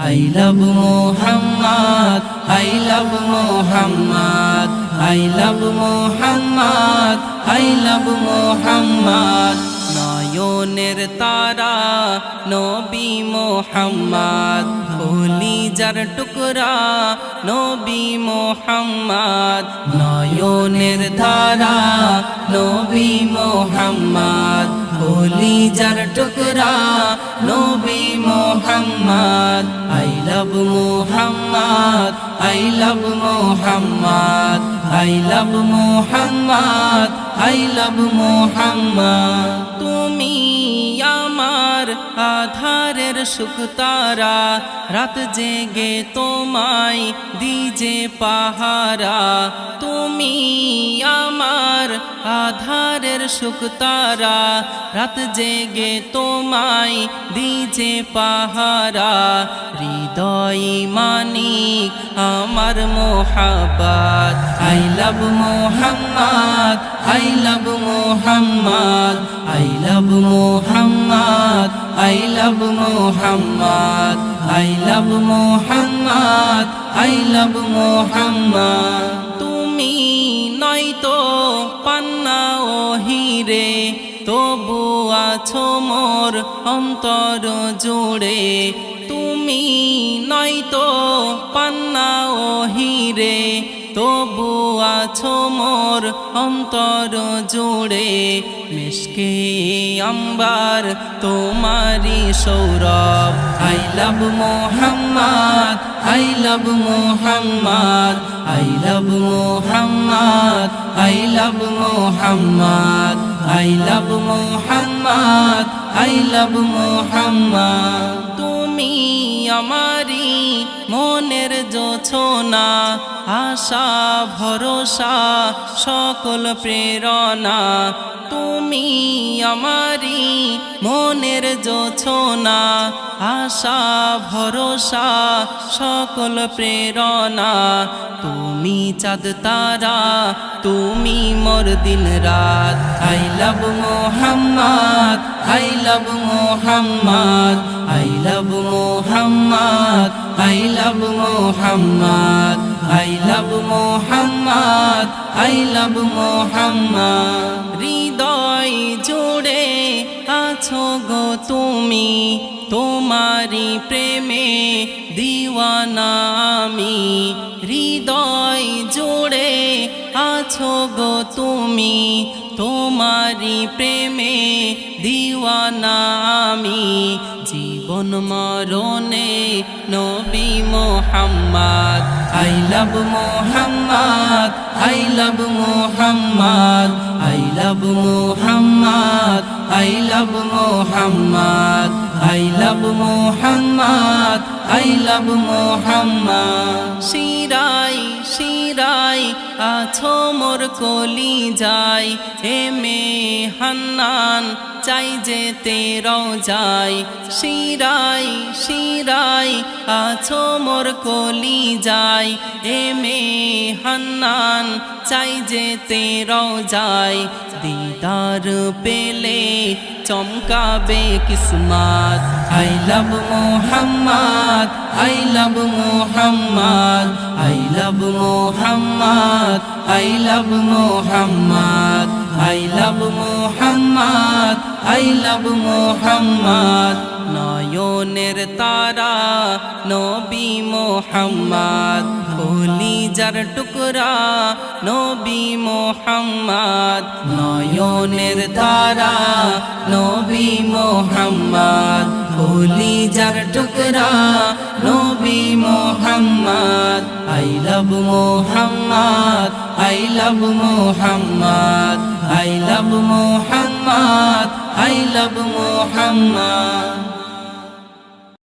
I love Muhammad, I love Muhammad, I love Muhammad, I love Muhammad. নয়নের তারা নবী মোহাম্মদ কলিজার টুকরা নবী মোহাম্মদ নয়নের ধারা নবী মোহাম্মদ কলিজার টুকরা নবী Mohammad, I love Mohammad, I love Mohammad, I love Mohammad, I love Mohammad. তুমি আমার আধারের সুখতারা রাত জেগে তোমায় দিজে পাহারা। তুমি আধারের সুখতারা রাত জেগে তোমায় দিজে পাহারা। হৃদয় মানিক আমার Mohammad I love Mohammad I love Mohammad I love Mohammad I love Mohammad I love Mohammad I love Mohammad নয়তো পান্না ও হিরে তবু আছো মোর অন্তর জুড়ে। তুমি নয়তো পান্না ও হিরে তবু আছো মোর অন্তর জুড়ে। মিশকে আম্বার তোমারি Sourav. I love Mohammad I love Mohammad I love Mohammad I love Mohammad I love Mohammad I love Mohammad তুমি আমারি মনের জোছনা আশা, ভরসা, সকল প্রেরণা। তুমি আমারি মনের জোছনা আশা, ভরসা, সকল প্রেরণা। তুমি চাঁদ তারা, তুমি মোর দিন রাত। I love Mohammad, I love Mohammad, I love Mohammad, I love Mohammad. I love Mohammad, I love Mohammad. হৃদয় জুড়ে আছো গো তুমি তোমারি প্রেমে দিওয়ানা হৃদয় জুড়ে আছো গো তুমি তোমারি প্রেমে দিওয়ানা জীবন মরণে নবী Mohammad, I love Mohammad, I love Mohammad, I love Mohammad, I love Mohammad, I love Mohammad, I love Mohammad. শিরাই শিরাই, আছো মোর কলি যাই এমে হান্নান চাই যেতে যাই শিরাই শিরাই আছো মোর কলি যাই এমে হান্নান, চাই যেতে যাই দিদার পেলে চমকাবে কিসমত। I love Mohammad, I love Mohammad, I love Mohammad, I love Mohammad, I love Mohammad I love Mohammad, নয়নের তারা, নবী মোহাম্মদ। কলিজার টুকরা, নবী মোহাম্মদ। নয়নের তারা, নবী মোহাম্মদ। কলিজার টুকরা, নবী Mohammad. I love Mohammad, I love Mohammad, I love Mohammad. I love Mohammad.